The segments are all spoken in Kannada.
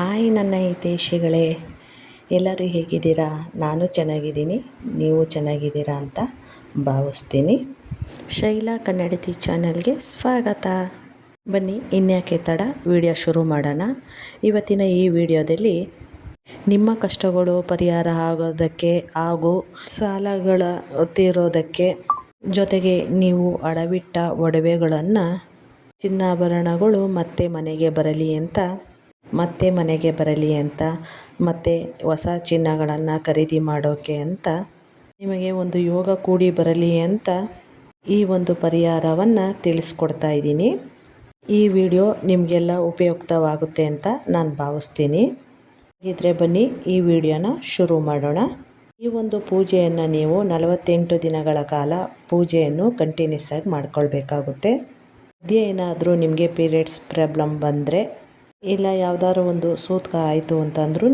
ಹಾಯ್ ನನ್ನ ಹಿತೇಶಿಗಳೇ ಎಲ್ಲರೂ ಹೇಗಿದ್ದೀರಾ? ನಾನು ಚೆನ್ನಾಗಿದ್ದೀನಿ, ನೀವು ಚೆನ್ನಾಗಿದ್ದೀರಾ ಅಂತ ಭಾವಿಸ್ತೀನಿ. ಶೈಲಾ ಕನ್ನಡತಿ ಚಾನಲ್ಗೆ ಸ್ವಾಗತ. ಬನ್ನಿ, ಇನ್ಯಾಕೆ ತಡ, ವಿಡಿಯೋ ಶುರು ಮಾಡೋಣ. ಇವತ್ತಿನ ಈ ವಿಡಿಯೋದಲ್ಲಿ ನಿಮ್ಮ ಕಷ್ಟಗಳು, ಪರಿಹಾರ ಆಗೋದಕ್ಕೆ ಹಾಗೂ ಸಾಲಗಳ ತೀರೋದಕ್ಕೆ ಜೊತೆಗೆ ನೀವು ಅಡವಿಟ್ಟ ಒಡವೆಗಳನ್ನು, ಚಿನ್ನಾಭರಣಗಳು ಮತ್ತೆ ಮನೆಗೆ ಬರಲಿ ಅಂತ ಮತ್ತೆ ಮನೆಗೆ ಬರಲಿ ಅಂತ, ಮತ್ತೆ ಹೊಸ ಚಿನ್ನಗಳನ್ನು ಖರೀದಿ ಮಾಡೋಕ್ಕೆ ಅಂತ, ನಿಮಗೆ ಒಂದು ಯೋಗ ಕೂಡಿ ಬರಲಿ ಅಂತ ಈ ಒಂದು ಪರಿಹಾರವನ್ನು ತಿಳಿಸ್ಕೊಡ್ತಾ ಇದ್ದೀನಿ. ಈ ವಿಡಿಯೋ ನಿಮಗೆಲ್ಲ ಉಪಯುಕ್ತವಾಗುತ್ತೆ ಅಂತ ನಾನು ಭಾವಿಸ್ತೀನಿ. ಹಾಗಿದ್ರೆ ಬನ್ನಿ, ಈ ವಿಡಿಯೋನ ಶುರು ಮಾಡೋಣ. ಈ ಒಂದು ಪೂಜೆಯನ್ನು ನೀವು ನಲವತ್ತೆಂಟು ದಿನಗಳ ಕಾಲ ಪೂಜೆಯನ್ನು ಕಂಟಿನ್ಯೂಸ್ ಆಗಿ ಮಾಡ್ಕೊಳ್ಬೇಕಾಗುತ್ತೆ. ಮಧ್ಯೆ ಏನಾದರೂ ನಿಮಗೆ ಪೀರಿಯಡ್ಸ್ ಪ್ರಾಬ್ಲಮ್ ಬಂದರೆ ಇಲ್ಲ, ಯಾವ್ದಾದ್ರು ಒಂದು ಸೂತ್ಕ ಆಯಿತು ಅಂತಂದ್ರೂ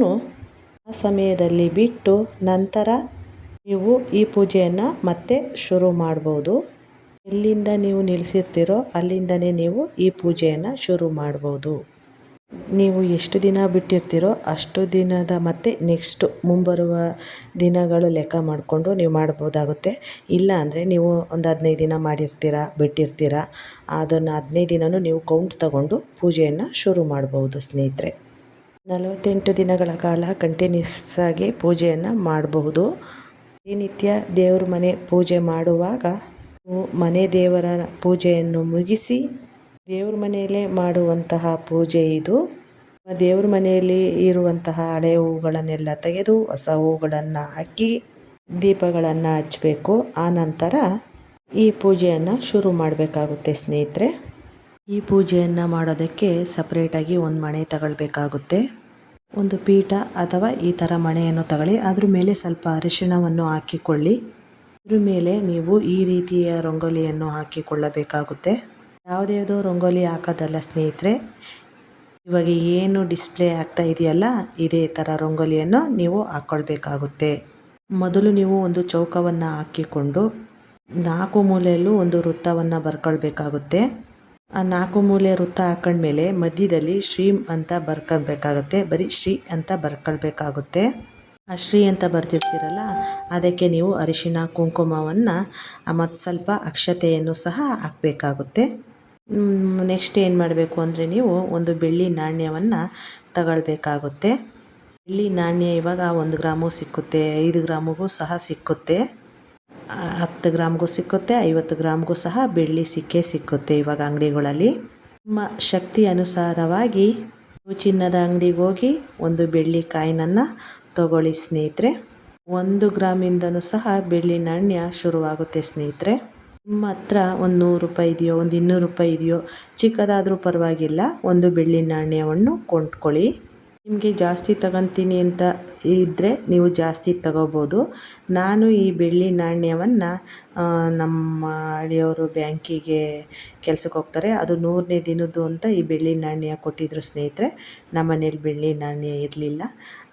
ಆ ಸಮಯದಲ್ಲಿ ಬಿಟ್ಟು ನಂತರ ನೀವು ಈ ಪೂಜೆಯನ್ನು ಮತ್ತೆ ಶುರು ಮಾಡ್ಬೋದು. ಎಲ್ಲಿಂದ ನೀವು ನಿಲ್ಲಿಸಿರ್ತೀರೋ ಅಲ್ಲಿಂದನೇ ನೀವು ಈ ಪೂಜೆಯನ್ನು ಶುರು ಮಾಡ್ಬೋದು. ನೀವು ಎಷ್ಟು ದಿನ ಬಿಟ್ಟಿರ್ತೀರೋ ಅಷ್ಟು ದಿನದ ಮತ್ತೆ ನೆಕ್ಸ್ಟ್ ಮುಂಬರುವ ದಿನಗಳು ಲೆಕ್ಕ ಮಾಡಿಕೊಂಡು ನೀವು ಮಾಡ್ಬೋದಾಗುತ್ತೆ. ಇಲ್ಲ ಅಂದರೆ ನೀವು ಒಂದು ಹದಿನೈದು ದಿನ ಮಾಡಿರ್ತೀರ, ಬಿಟ್ಟಿರ್ತೀರ, ಅದನ್ನು ಹದಿನೈದು ದಿನವೂ ನೀವು ಕೌಂಟ್ ತಗೊಂಡು ಪೂಜೆಯನ್ನು ಶುರು ಮಾಡ್ಬೋದು ಸ್ನೇಹಿತರೆ. ನಲವತ್ತೆಂಟು ದಿನಗಳ ಕಾಲ ಕಂಟಿನ್ಯೂಸ್ ಆಗಿ ಪೂಜೆಯನ್ನು ಮಾಡಬಹುದು. ದಿನನಿತ್ಯ ದೇವ್ರ ಮನೆ ಪೂಜೆ ಮಾಡುವಾಗ ಮನೆ ದೇವರ ಪೂಜೆಯನ್ನು ಮುಗಿಸಿ ದೇವ್ರ ಮನೆಯಲ್ಲೇ ಮಾಡುವಂತಹ ಪೂಜೆ ಇದು. ದೇವ್ರ ಮನೆಯಲ್ಲಿ ಇರುವಂತಹ ಹಳೆ ಹೂಗಳನ್ನೆಲ್ಲ ತೆಗೆದು ಹೊಸ ಹೂಗಳನ್ನು ಹಾಕಿ ದೀಪಗಳನ್ನು ಹಚ್ಚಬೇಕು ಆ ನಂತರ ಈ ಪೂಜೆಯನ್ನು ಶುರು ಮಾಡಬೇಕಾಗುತ್ತೆ ಸ್ನೇಹಿತರೆ. ಈ ಪೂಜೆಯನ್ನು ಮಾಡೋದಕ್ಕೆ ಸಪ್ರೇಟಾಗಿ ಒಂದು ಮಣೆ ತಗೊಳ್ಬೇಕಾಗುತ್ತೆ. ಒಂದು ಪೀಠ ಅಥವಾ ಈ ಥರ ಮಣೆಯನ್ನು ತಗೊಳ್ಳಿ. ಅದ್ರ ಮೇಲೆ ಸ್ವಲ್ಪ ಅರಿಶಿಣವನ್ನು ಹಾಕಿಕೊಳ್ಳಿ. ಅದ್ರ ಮೇಲೆ ನೀವು ಈ ರೀತಿಯ ರಂಗೋಲಿಯನ್ನು ಹಾಕಿಕೊಳ್ಳಬೇಕಾಗುತ್ತೆ. ಯಾವುದ್ಯಾವುದೋ ರಂಗೋಲಿ ಹಾಕೋದಲ್ಲ ಸ್ನೇಹಿತರೆ, ಇವಾಗ ಏನು ಡಿಸ್ಪ್ಲೇ ಆಗ್ತಾ ಇದೆಯಲ್ಲ, ಇದೇ ಥರ ರಂಗೋಲಿಯನ್ನು ನೀವು ಹಾಕ್ಕೊಳ್ಬೇಕಾಗುತ್ತೆ ಮೊದಲು ನೀವು ಒಂದು ಚೌಕವನ್ನು ಹಾಕಿಕೊಂಡು ನಾಲ್ಕು ಮೂಲೆಯಲ್ಲೂ ಒಂದು ವೃತ್ತವನ್ನು ಬರ್ಕೊಳ್ಬೇಕಾಗುತ್ತೆ. ಆ ನಾಲ್ಕು ಮೂಲೆ ವೃತ್ತ ಹಾಕೊಂಡ್ಮೇಲೆ ಮಧ್ಯದಲ್ಲಿ ಶ್ರೀ ಅಂತ ಬರ್ಕೊಳ್ಬೇಕಾಗುತ್ತೆ, ಬರೀ ಶ್ರೀ ಅಂತ ಬರ್ಕೊಳ್ಬೇಕಾಗುತ್ತೆ. ಆ ಶ್ರೀ ಅಂತ ಬರ್ತಿರ್ತೀರಲ್ಲ ಅದಕ್ಕೆ ನೀವು ಅರಿಶಿನ ಕುಂಕುಮವನ್ನು ಮತ್ತು ಸ್ವಲ್ಪ ಅಕ್ಷತೆಯನ್ನು ಸಹ ಹಾಕಬೇಕಾಗುತ್ತೆ. ನೆಕ್ಸ್ಟ್ ಏನು ಮಾಡಬೇಕು ಅಂದರೆ ನೀವು ಒಂದು ಬೆಳ್ಳಿ ನಾಣ್ಯವನ್ನು ತಗೊಳ್ಬೇಕಾಗುತ್ತೆ. ಬೆಳ್ಳಿ ನಾಣ್ಯ ಇವಾಗ ಒಂದು ಗ್ರಾಮು ಸಿಕ್ಕುತ್ತೆ, ಐದು ಗ್ರಾಮಿಗೂ ಸಹ ಸಿಕ್ಕುತ್ತೆ, ಹತ್ತು ಗ್ರಾಮ್ಗೂ ಸಿಕ್ಕುತ್ತೆ, ಐವತ್ತು ಗ್ರಾಮ್ಗೂ ಸಹ ಬೆಳ್ಳಿ ಸಿಕ್ಕೇ ಸಿಕ್ಕುತ್ತೆ ಇವಾಗ ಅಂಗಡಿಗಳಲ್ಲಿ. ನಿಮ್ಮ ಶಕ್ತಿ ಅನುಸಾರವಾಗಿ ಚಿನ್ನದ ಅಂಗಡಿಗೆ ಹೋಗಿ ಒಂದು ಬೆಳ್ಳಿ ಕಾಯಿನನ್ನು ತಗೊಳ್ಳಿ ಸ್ನೇಹಿತರೆ. ಒಂದು ಗ್ರಾಮಿಂದನೂ ಸಹ ಬೆಳ್ಳಿ ನಾಣ್ಯ ಶುರುವಾಗುತ್ತೆ ಸ್ನೇಹಿತರೆ. ನಿಮ್ಮ ಹತ್ರ ಒಂದು ನೂರು ರೂಪಾಯಿ ಇದೆಯೋ, ಒಂದು ಇನ್ನೂರು ರೂಪಾಯಿ ಇದೆಯೋ, ಚಿಕ್ಕದಾದರೂ ಪರವಾಗಿಲ್ಲ, ಒಂದು ಬೆಳ್ಳಿ ನಾಣ್ಯವನ್ನು ಕೊಂಡ್ಕೊಳ್ಳಿ. ನಿಮಗೆ ಜಾಸ್ತಿ ತಗೊತೀನಿ ಅಂತ ಇದ್ದರೆ ನೀವು ಜಾಸ್ತಿ ತಗೋಬೋದು. ನಾನು ಈ ಬೆಳ್ಳಿ ನಾಣ್ಯವನ್ನು ನಮ್ಮ ಹಳ್ಳಿಯವರು ಬ್ಯಾಂಕಿಗೆ ಕೆಲ್ಸಕ್ಕೆ ಹೋಗ್ತಾರೆ. ಅದು ನೂರನೇ ದಿನದ್ದು ಅಂತ ಈ ಬೆಳ್ಳಿ ನಾಣ್ಯ ಕೊಟ್ಟಿದ್ದರು ಸ್ನೇಹಿತರೆ. ನಮ್ಮ ಮನೇಲಿ ಬೆಳ್ಳಿ ನಾಣ್ಯ ಇರಲಿಲ್ಲ.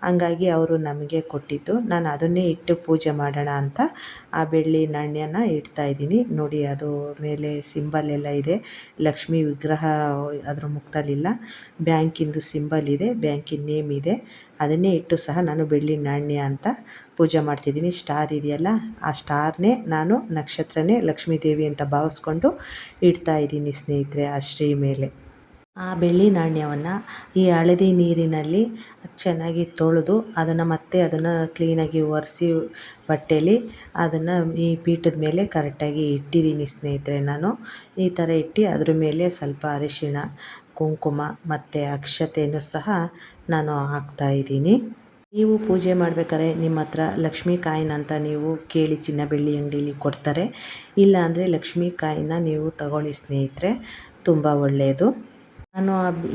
ಹಂಗಾಗಿ ಅವರು ನಮಗೆ ಕೊಟ್ಟಿದ್ದು. ನಾನು ಅದನ್ನೇ ಇಟ್ಟು ಪೂಜೆ ಮಾಡೋಣ ಅಂತ ಆ ಬೆಳ್ಳಿ ನಾಣ್ಯನ ಇಡ್ತಾಯಿದ್ದೀನಿ ನೋಡಿ, ಅದು ಮೇಲೆ ಸಿಂಬಲ್ ಎಲ್ಲ ಇದೆ. ಲಕ್ಷ್ಮೀ ವಿಗ್ರಹ ಅದ್ರ ಮುಕ್ತಲಿಲ್ಲ ಬ್ಯಾಂಕಿಂದು ಸಿಂಬಲ್ ಇದೆ. ಬ್ಯಾಂಕಿನ ನೇಮ್ ಇದೆ ಅದನ್ನೇ ಇಟ್ಟು ಸಹ ನಾನು ಬೆಳ್ಳಿ ನಾಣ್ಯ ಅಂತ ಪೂಜೆ ಮಾಡ್ತಿದ್ದೀನಿ. ಸ್ಟಾರ್ ಇದೆಯಲ್ಲ, ಆ ಸ್ಟಾರ್ನೇ ನಾನು ನಕ್ಷತ್ರನೇ ಲಕ್ಷ್ಮೀ ದೇವಿ ಅಂತ ಭಾವಿಸ್ಕೊಂಡು ಇಡ್ತಾ ಇದ್ದೀನಿ ಸ್ನೇಹಿತರೆ, ಆ ಶ್ರೀ ಮೇಲೆ. ಆ ಬೆಳ್ಳಿ ನಾಣ್ಯವನ್ನು ಈ ಹಳದಿ ನೀರಿನಲ್ಲಿ ಚೆನ್ನಾಗಿ ತೊಳೆದು ಅದನ್ನು ಮತ್ತೆ ಅದನ್ನು ಕ್ಲೀನಾಗಿ ಒರೆಸಿ ಬಟ್ಟೆಯಲ್ಲಿ ಅದನ್ನು ಈ ಪೀಠದ ಮೇಲೆ ಕರೆಕ್ಟಾಗಿ ಇಟ್ಟಿದ್ದೀನಿ ಸ್ನೇಹಿತರೆ ನಾನು. ಈ ಥರ ಇಟ್ಟು ಅದ್ರ ಮೇಲೆ ಸ್ವಲ್ಪ ಅರಿಶಿಣ ಕುಂಕುಮ ಮತ್ತು ಅಕ್ಷತೆಯನ್ನು ಸಹ ನಾನು ಹಾಕ್ತಾ ಇದ್ದೀನಿ. ನೀವು ಪೂಜೆ ಮಾಡ್ಬೇಕಾದ್ರೆ ನಿಮ್ಮ ಹತ್ರ ಲಕ್ಷ್ಮೀ ಕಾಯಿನ ಅಂತ ನೀವು ಕೇಳಿ ಚಿನ್ನ ಬೆಳ್ಳಿ ಅಂಗಡೀಲಿ ಕೊಡ್ತಾರೆ. ಇಲ್ಲ ಅಂದರೆ ಲಕ್ಷ್ಮೀ ಕಾಯಿನ ನೀವು ತಗೊಳ್ಳಿ ಸ್ನೇಹಿತರೆ, ತುಂಬ ಒಳ್ಳೆಯದು ನಾನು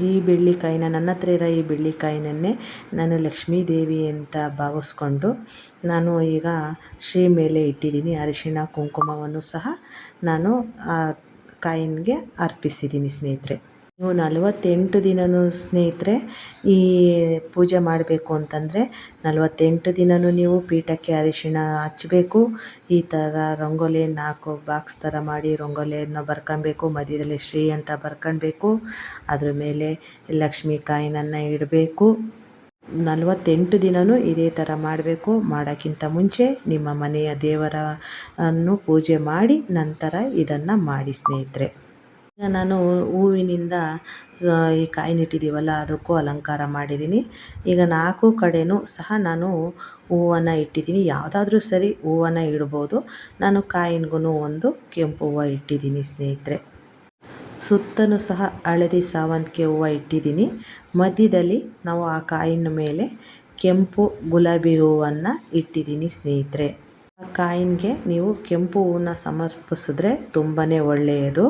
ಈ ಬೆಳ್ಳಿಕಾಯಿನ ನನ್ನ ಹತ್ರ ಇರೋ ಈ ಬೆಳ್ಳಿಕಾಯಿನನ್ನೇ ನಾನು ಲಕ್ಷ್ಮೀ ದೇವಿ ಅಂತ ಭಾವಿಸ್ಕೊಂಡು ನಾನು ಈಗ ಶ್ರೀ ಮೇಲೆ ಇಟ್ಟಿದ್ದೀನಿ. ಅರಿಶಿಣ ಕುಂಕುಮವನ್ನು ಸಹ ನಾನು ಆ ಕಾಯಿನ್ಗೆ ಅರ್ಪಿಸಿದ್ದೀನಿ ಸ್ನೇಹಿತರೆ. ನೀವು ನಲವತ್ತೆಂಟು ದಿನವೂ ಸ್ನೇಹಿತರೆ ಈ ಪೂಜೆ ಮಾಡಬೇಕು ಅಂತಂದರೆ ನಲವತ್ತೆಂಟು ದಿನವೂ ನೀವು ಪೀಠಕ್ಕೆ ಅರಿಶಿಣ ಹಚ್ಚಬೇಕು. ಈ ಥರ ರಂಗೋಲಿ ನಾಲ್ಕು ಬಾಕ್ಸ್ ಥರ ಮಾಡಿ ರಂಗೋಲಿಯನ್ನು ಬರ್ಕೊಬೇಕು. ಮಧ್ಯದಲ್ಲಿ ಶ್ರೀ ಅಂತ ಬರ್ಕೊಬೇಕು. ಅದ್ರ ಮೇಲೆ ಲಕ್ಷ್ಮೀ ಕಾಯಿನನ್ನು ಇಡಬೇಕು. ನಲವತ್ತೆಂಟು ದಿನವೂ ಇದೇ ಥರ ಮಾಡಬೇಕು. ಮಾಡೋಕ್ಕಿಂತ ಮುಂಚೆ ನಿಮ್ಮ ಮನೆಯ ದೇವರನ್ನು ಪೂಜೆ ಮಾಡಿ ನಂತರ ಇದನ್ನು ಮಾಡಿ ಸ್ನೇಹಿತರೆ. ನಾನು ಹೂವಿನಿಂದ ಈ ಕಾಯಿನಿಟ್ಟಿದ್ದೀವಲ್ಲ ಅದಕ್ಕೂ ಅಲಂಕಾರ ಮಾಡಿದ್ದೀನಿ. ಈಗ ನಾಲ್ಕು ಕಡೆಯೂ ಸಹ ನಾನು ಹೂವನ್ನು ಇಟ್ಟಿದ್ದೀನಿ. ಯಾವುದಾದ್ರೂ ಸರಿ ಹೂವನ್ನು ಇಡ್ಬೋದು. ನಾನು ಕಾಯಿನ್ಗೂ ಒಂದು ಕೆಂಪು ಹೂವು ಇಟ್ಟಿದ್ದೀನಿ, ಸ್ನೇಹಿತರೆ. ಸುತ್ತಲೂ ಸಹ ಹಳದಿ ಸಾವಂತಿಗೆ ಹೂವು ಇಟ್ಟಿದ್ದೀನಿ. ಮಧ್ಯದಲ್ಲಿ ನಾವು ಆ ಕಾಯಿನ ಮೇಲೆ ಕೆಂಪು ಗುಲಾಬಿ ಹೂವನ್ನು ಇಟ್ಟಿದ್ದೀನಿ, ಸ್ನೇಹಿತರೆ. ಆ ಕಾಯಿನ್ಗೆ ನೀವು ಕೆಂಪು ಹೂವನ್ನ ಸಮರ್ಪಿಸಿದ್ರೆ ತುಂಬಾ ಒಳ್ಳೆಯದು.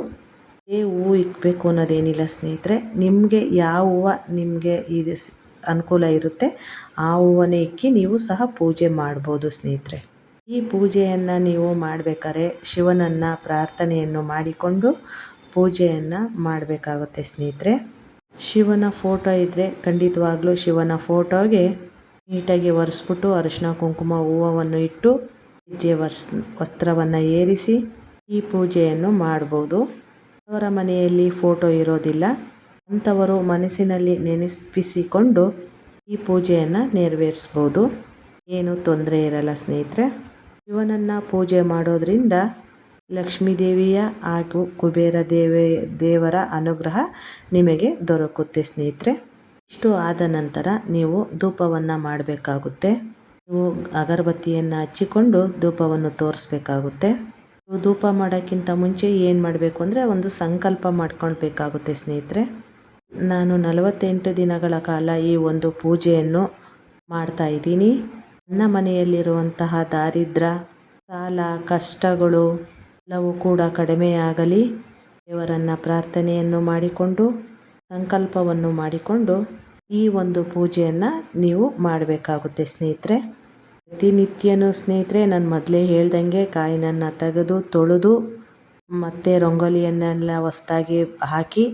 ಏ ಹೂವು ಇಕ್ಕಬೇಕು ಅನ್ನೋದೇನಿಲ್ಲ ಸ್ನೇಹಿತರೆ, ನಿಮಗೆ ಯಾವ ಹೂವು ನಿಮಗೆ ಇದು ಅನುಕೂಲ ಇರುತ್ತೆ, ಆ ಹೂವನ್ನೇ ಇಕ್ಕಿ ನೀವು ಸಹ ಪೂಜೆ ಮಾಡ್ಬೋದು ಸ್ನೇಹಿತರೆ. ಈ ಪೂಜೆಯನ್ನು ನೀವು ಮಾಡಬೇಕಾದ್ರೆ ಶಿವನನ್ನು ಪ್ರಾರ್ಥನೆಯನ್ನು ಮಾಡಿಕೊಂಡು ಪೂಜೆಯನ್ನು ಮಾಡಬೇಕಾಗುತ್ತೆ ಸ್ನೇಹಿತರೆ. ಶಿವನ ಫೋಟೋ ಇದ್ದರೆ ಖಂಡಿತವಾಗ್ಲೂ ಶಿವನ ಫೋಟೋಗೆ ನೀಟಾಗಿ ಒರೆಸ್ಬಿಟ್ಟು ಅರಿಶಿನ ಕುಂಕುಮ ಹೂವನ್ನು ಇಟ್ಟು ಹೆಜ್ಜೆ ವರ್ಸ್ ವಸ್ತ್ರವನ್ನು ಏರಿಸಿ ಈ ಪೂಜೆಯನ್ನು ಮಾಡ್ಬೋದು. ಅವರ ಮನೆಯಲ್ಲಿ ಫೋಟೋ ಇರೋದಿಲ್ಲ. ಅಂಥವರು ಮನಸ್ಸಿನಲ್ಲಿ ನೆನಪಿಸಿಕೊಂಡು ಈ ಪೂಜೆಯನ್ನು ನೆರವೇರಿಸ್ಬೋದು. ಏನು ತೊಂದರೆ ಇರಲ್ಲ ಸ್ನೇಹಿತರೆ. ಶಿವನನ್ನು ಪೂಜೆ ಮಾಡೋದ್ರಿಂದ ಲಕ್ಷ್ಮೀದೇವಿಯ ಹಾಗೂ ಕುಬೇರ ದೇವಿ, ದೇವರ ಅನುಗ್ರಹ ನಿಮಗೆ ದೊರಕುತ್ತೆ ಸ್ನೇಹಿತರೆ. ಇಷ್ಟು ಆದ ನಂತರ ನೀವು ಧೂಪವನ್ನು ಮಾಡಬೇಕಾಗುತ್ತೆ. ನೀವು ಅಗರಬತ್ತಿಯನ್ನು ಹಚ್ಚಿಕೊಂಡು ಧೂಪವನ್ನು ತೋರಿಸ್ಬೇಕಾಗುತ್ತೆ. ಧೂಪ ಮಾಡೋಕ್ಕಿಂತ ಮುಂಚೆ ಏನು ಮಾಡಬೇಕು ಅಂದರೆ ಒಂದು ಸಂಕಲ್ಪ ಮಾಡ್ಕೊಳ್ಬೇಕಾಗುತ್ತೆ, ಸ್ನೇಹಿತರೆ. ನಾನು ನಲವತ್ತೆಂಟು ದಿನಗಳ ಕಾಲ ಈ ಒಂದು ಪೂಜೆಯನ್ನು ಮಾಡ್ತಾ ಇದ್ದೀನಿ. ನನ್ನ ಮನೆಯಲ್ಲಿರುವಂತಹ ದಾರಿದ್ರ, ಸಾಲ, ಕಷ್ಟಗಳು ಎಲ್ಲವೂ ಕೂಡ ಕಡಿಮೆಯಾಗಲಿ. ದೇವರನ್ನು ಪ್ರಾರ್ಥನೆಯನ್ನು ಮಾಡಿಕೊಂಡು, ಸಂಕಲ್ಪವನ್ನು ಮಾಡಿಕೊಂಡು ಈ ಒಂದು ಪೂಜೆಯನ್ನು ನೀವು ಮಾಡಬೇಕಾಗುತ್ತೆ, ಸ್ನೇಹಿತರೆ. ಪ್ರತಿನಿತ್ಯನೂ ಸ್ನೇಹಿತರೆ, ನಾನು ಮೊದಲೇ ಹೇಳ್ದಂಗೆ ಕಾಯಿನನ್ನು ತೆಗೆದು, ತೊಳೆದು, ಮತ್ತು ರಂಗೋಲಿಯನ್ನೆಲ್ಲ ಹೊಸ್ದಾಗಿ ಹಾಕಿ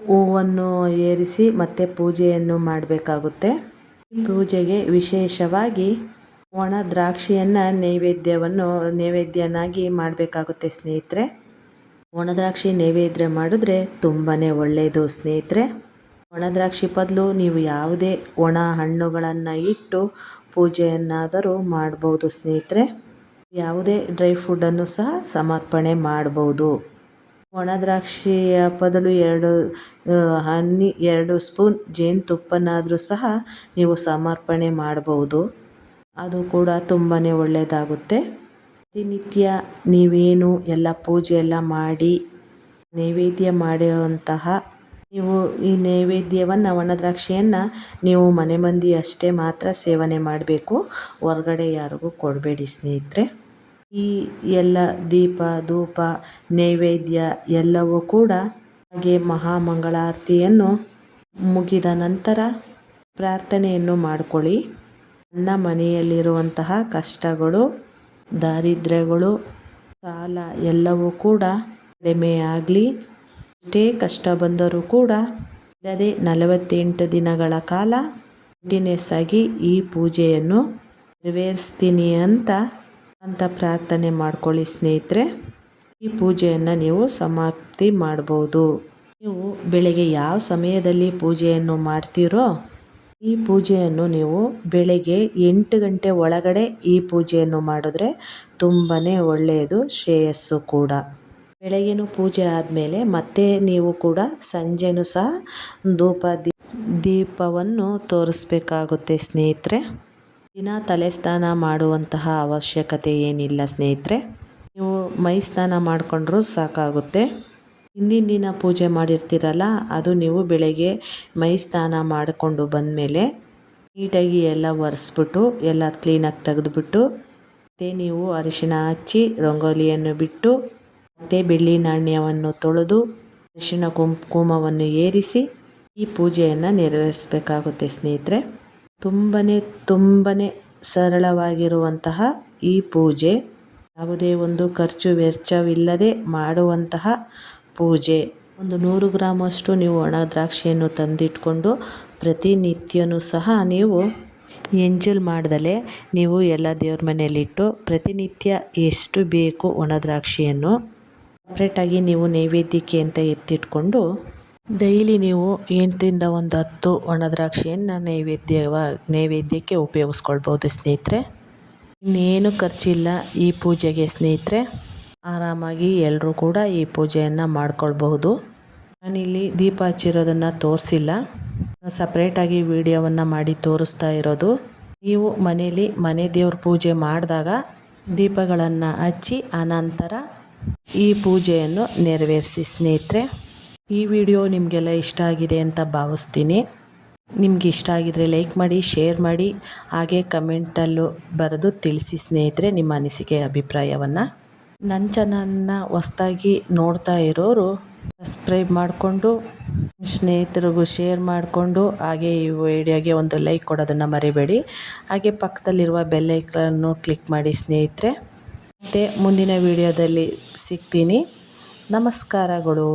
ಹೂವನ್ನು ಏರಿಸಿ, ಮತ್ತು ಪೂಜೆಯನ್ನು ಮಾಡಬೇಕಾಗುತ್ತೆ. ಪೂಜೆಗೆ ವಿಶೇಷವಾಗಿ ಒಣ ದ್ರಾಕ್ಷಿಯನ್ನು ನೈವೇದ್ಯವನ್ನು, ನೈವೇದ್ಯನಾಗಿ ಮಾಡಬೇಕಾಗುತ್ತೆ ಸ್ನೇಹಿತರೆ. ಒಣ ದ್ರಾಕ್ಷಿ ನೈವೇದ್ಯ ಮಾಡಿದ್ರೆ ತುಂಬಾ ಒಳ್ಳೆಯದು ಸ್ನೇಹಿತರೆ. ಒಣ ದ್ರಾಕ್ಷಿ ಬದಲು ನೀವು ಯಾವುದೇ ಒಣ ಹಣ್ಣುಗಳನ್ನು ಇಟ್ಟು ಪೂಜೆಯನ್ನಾದರೂ ಮಾಡ್ಬೋದು ಸ್ನೇಹಿತರೆ. ಯಾವುದೇ ಡ್ರೈ ಫುಡ್ಡನ್ನು ಸಹ ಸಮರ್ಪಣೆ ಮಾಡ್ಬೋದು. ಒಣ ದ್ರಾಕ್ಷಿಯ ಬದಲು ಎರಡು ಹನಿ ಎರಡು ಸ್ಪೂನ್ ಜೇನುತುಪ್ಪನಾದರೂ ಸಹ ನೀವು ಸಮರ್ಪಣೆ ಮಾಡಬಹುದು ಅದು ಕೂಡ ತುಂಬಾ ಒಳ್ಳೆಯದಾಗುತ್ತೆ. ಪ್ರತಿನಿತ್ಯ ನೀವೇನು ಎಲ್ಲ ಪೂಜೆ ಎಲ್ಲ ಮಾಡಿ ನೈವೇದ್ಯ ಮಾಡುವಂತಹ ನೀವು ಈ ನೈವೇದ್ಯವನ್ನು, ಒಣದ್ರಾಕ್ಷಿಯನ್ನು ನೀವು ಮನೆ ಮಂದಿ ಅಷ್ಟೇ ಮಾತ್ರ ಸೇವನೆ ಮಾಡಬೇಕು. ಹೊರಗಡೆ ಯಾರಿಗೂ ಕೊಡಬೇಡಿ ಸ್ನೇಹಿತರೆ. ಈ ಎಲ್ಲ ದೀಪ, ಧೂಪ, ನೈವೇದ್ಯ ಎಲ್ಲವೂ ಕೂಡ ಹಾಗೆ ಮಹಾಮಂಗಳಾರತಿಯನ್ನು ಮುಗಿದ ನಂತರ ಪ್ರಾರ್ಥನೆಯನ್ನು ಮಾಡಿಕೊಳ್ಳಿ. ನನ್ನ ಮನೆಯಲ್ಲಿರುವಂತಹ ಕಷ್ಟಗಳು, ದಾರಿದ್ರ್ಯಗಳು, ಸಾಲ ಎಲ್ಲವೂ ಕೂಡ ಕಡಿಮೆಯಾಗಲಿ. ಎಷ್ಟೇ ಕಷ್ಟ ಬಂದರೂ ಕೂಡ ಇಲ್ಲದೆ ನಲವತ್ತೆಂಟು ದಿನಗಳ ಕಾಲ ಕಂಟಿನ್ಯೂಸ್ ಆಗಿ ಈ ಪೂಜೆಯನ್ನು ನೆರವೇರಿಸ್ತೀನಿ ಅಂತ ಅಂತ ಪ್ರಾರ್ಥನೆ ಮಾಡ್ಕೊಳ್ಳಿ ಸ್ನೇಹಿತರೆ. ಈ ಪೂಜೆಯನ್ನು ನೀವು ಸಮಾಪ್ತಿ ಮಾಡ್ಬೋದು. ನೀವು ಬೆಳಗ್ಗೆ ಯಾವ ಸಮಯದಲ್ಲಿ ಪೂಜೆಯನ್ನು ಮಾಡ್ತೀರೋ ಈ ಪೂಜೆಯನ್ನು ನೀವು ಬೆಳಗ್ಗೆ ಎಂಟು ಗಂಟೆ ಒಳಗಡೆ ಈ ಪೂಜೆಯನ್ನು ಮಾಡಿದ್ರೆ ತುಂಬಾ ಒಳ್ಳೆಯದು, ಶ್ರೇಯಸ್ಸು ಕೂಡ. ಬೆಳಗ್ಗೆನೂ ಪೂಜೆ ಆದಮೇಲೆ ಮತ್ತೆ ನೀವು ಕೂಡ ಸಂಜೆನೂ ಸಹ ಧೂಪ ದೀಪವನ್ನು ತೋರಿಸ್ಬೇಕಾಗುತ್ತೆ ಸ್ನೇಹಿತರೆ. ದಿನ ತಲೆ ಸ್ನಾನ ಮಾಡುವಂತಹ ಅವಶ್ಯಕತೆ ಏನಿಲ್ಲ ಸ್ನೇಹಿತರೆ. ನೀವು ಮೈ ಸ್ನಾನ ಮಾಡಿಕೊಂಡ್ರೂ ಸಾಕಾಗುತ್ತೆ. ಹಿಂದಿನ ದಿನ ಪೂಜೆ ಮಾಡಿರ್ತೀರಲ್ಲ, ಅದು ನೀವು ಬೆಳಗ್ಗೆ ಮೈ ಸ್ನಾನ ಮಾಡಿಕೊಂಡು ಬಂದಮೇಲೆ ನೀಟಾಗಿ ಎಲ್ಲ ಒರೆಸ್ಬಿಟ್ಟು, ಎಲ್ಲ ಕ್ಲೀನಾಗಿ ತೆಗೆದುಬಿಟ್ಟು, ಮತ್ತು ನೀವು ಅರಿಶಿಣ ಹಚ್ಚಿ, ರಂಗೋಲಿಯನ್ನು ಬಿಟ್ಟು ಮತ್ತು ಬೆಳ್ಳಿ ನಾಣ್ಯವನ್ನು ತೊಳೆದು ಅರಿಶಿಣ ಕುಂಕುಮವನ್ನು ಏರಿಸಿ ಈ ಪೂಜೆಯನ್ನು ನೆರವೇರಿಸಬೇಕಾಗುತ್ತೆ ಸ್ನೇಹಿತರೆ. ತುಂಬನೇ ತುಂಬನೇ ಸರಳವಾಗಿರುವಂತಹ ಈ ಪೂಜೆ ಯಾವುದೇ ಒಂದು ಖರ್ಚು ವೆಚ್ಚವಿಲ್ಲದೆ ಮಾಡುವಂತಹ ಪೂಜೆ. ಒಂದು ನೂರು ಗ್ರಾಮಷ್ಟು ನೀವು ಒಣ ದ್ರಾಕ್ಷಿಯನ್ನು ತಂದಿಟ್ಕೊಂಡು ಪ್ರತಿನಿತ್ಯನೂ ಸಹ ನೀವು ಎಂಜಲ್ ಮಾಡ್ದಲೇ ನೀವು ಎಲ್ಲ ದೇವ್ರ ಮನೆಯಲ್ಲಿಟ್ಟು ಪ್ರತಿನಿತ್ಯ ಎಷ್ಟು ಬೇಕು ಒಣ ದ್ರಾಕ್ಷಿಯನ್ನು ಸಪ್ರೇಟಾಗಿ ನೀವು ನೈವೇದ್ಯಕ್ಕೆ ಅಂತ ಎತ್ತಿಟ್ಕೊಂಡು ಡೈಲಿ ನೀವು ಎಂಟರಿಂದ ಒಂದು ಹತ್ತು ಒಣದ್ರಾಕ್ಷಿಯನ್ನು ನೈವೇದ್ಯವ, ನೈವೇದ್ಯಕ್ಕೆ ಉಪಯೋಗಿಸ್ಕೊಳ್ಬೋದು ಸ್ನೇಹಿತರೆ. ಇನ್ನೇನು ಖರ್ಚಿಲ್ಲ ಈ ಪೂಜೆಗೆ ಸ್ನೇಹಿತರೆ. ಆರಾಮಾಗಿ ಎಲ್ಲರೂ ಕೂಡ ಈ ಪೂಜೆಯನ್ನು ಮಾಡ್ಕೊಳ್ಬಹುದು. ನಾನಿಲ್ಲಿ ದೀಪ ಹಚ್ಚಿರೋದನ್ನು ತೋರಿಸಿಲ್ಲ. ಸಪ್ರೇಟಾಗಿ ವಿಡಿಯೋವನ್ನು ಮಾಡಿ ತೋರಿಸ್ತಾ ಇರೋದು. ನೀವು ಮನೇಲಿ ಮನೆ ದೇವ್ರ ಪೂಜೆ ಮಾಡಿದಾಗ ದೀಪಗಳನ್ನು ಹಚ್ಚಿ ಆನಂತರ ಈ ಪೂಜೆಯನ್ನು ನೆರವೇರಿಸಿ ಸ್ನೇಹಿತರೆ, ಈ ವಿಡಿಯೋ ನಿಮಗೆಲ್ಲ ಇಷ್ಟ ಆಗಿದೆ ಅಂತ ಭಾವಿಸ್ತೀನಿ. ನಿಮ್ಗೆ ಇಷ್ಟ ಆಗಿದರೆ ಲೈಕ್ ಮಾಡಿ, ಶೇರ್ ಮಾಡಿ, ಹಾಗೆ ಕಮೆಂಟಲ್ಲೂ ಬರೆದು ತಿಳಿಸಿ ಸ್ನೇಹಿತರೆ ನಿಮ್ಮ ಅನಿಸಿಕೆ, ಅಭಿಪ್ರಾಯವನ್ನು. ನನ್ನ ಚಾನಲ್ನ ಹೊಸ್ದಾಗಿ ನೋಡ್ತಾ ಇರೋರು ಸಬ್ಸ್ಕ್ರೈಬ್ ಮಾಡಿಕೊಂಡು, ಸ್ನೇಹಿತರಿಗೂ ಶೇರ್ ಮಾಡಿಕೊಂಡು, ಹಾಗೆ ಈ ವಿಡಿಯೋಗೆ ಒಂದು ಲೈಕ್ ಕೊಡೋದನ್ನು ಮರಿಬೇಡಿ. ಹಾಗೆ ಪಕ್ಕದಲ್ಲಿರುವ ಬೆಲ್ಲೈಕನ್ನು ಕ್ಲಿಕ್ ಮಾಡಿ ಸ್ನೇಹಿತರೆ. ಮತ್ತು ಮುಂದಿನ ವಿಡಿಯೋದಲ್ಲಿ ಸಿಗ್ತೀನಿ ನಮಸ್ಕಾರಗಳು.